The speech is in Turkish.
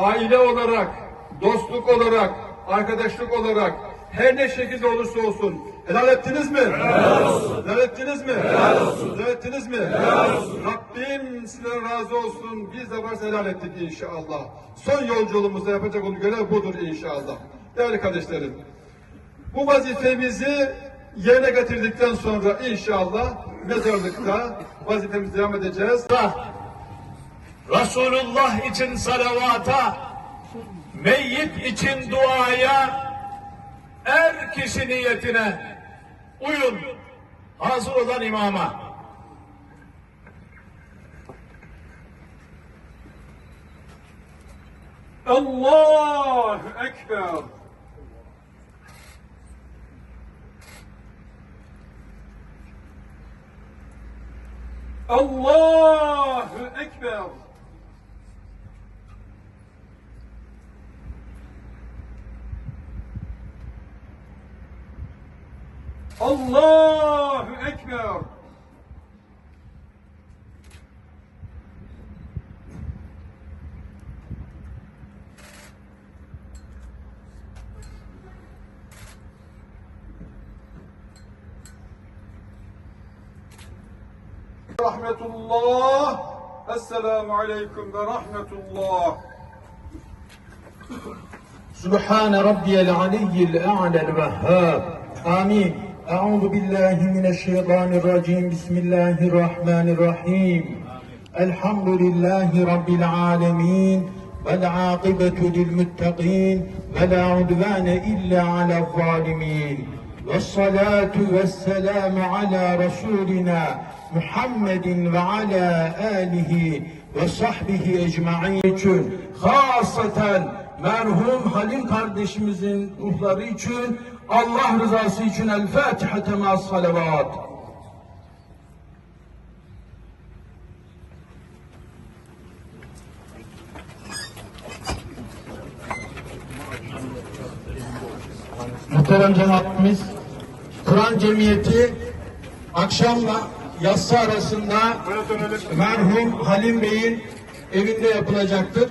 aile olarak, dostluk olarak, arkadaşlık olarak her ne şekilde olursa olsun helal ettiniz mi? Helal olsun. Helal ettiniz mi? Helal olsun. Helal ettiniz mi? Helal olsun. Rabbim sizden razı olsun. Biz de varsa helal ettik inşallah. Son yolculuğumuzda yapacak olan görev budur inşallah. Değerli kardeşlerim, bu vazifemizi yerine getirdikten sonra inşallah mezarlıkta vazifemizi devam edeceğiz. Resulullah için salavata, meyyit için duaya, er kişi niyetine uyun. Hazır olan imama. Allahu Ekber. Allahu Ekber. الله أكبر. رحمة الله السلام عليكم ورحمة الله سبحان ربي العلي الأعلى الوهاب. آمين. أعوذ بالله من الشيطان الرجيم بسم الله الرحمن الرحيم الحمد لله رب العالمين والعاقبة للمتقين ولا عدوان إلا على الظالمين والصلاة والسلام على رسولنا محمد وعلى آله وصحbihi ecma'in için hasaten merhum Halim kardeşimizin ruhları için Allah rızası için El Fatiha temas salavat. Muhterem cemaatimiz, Kur'an Cemiyeti akşamla yatsı arasında merhum Halim Bey'in evinde yapılacaktır.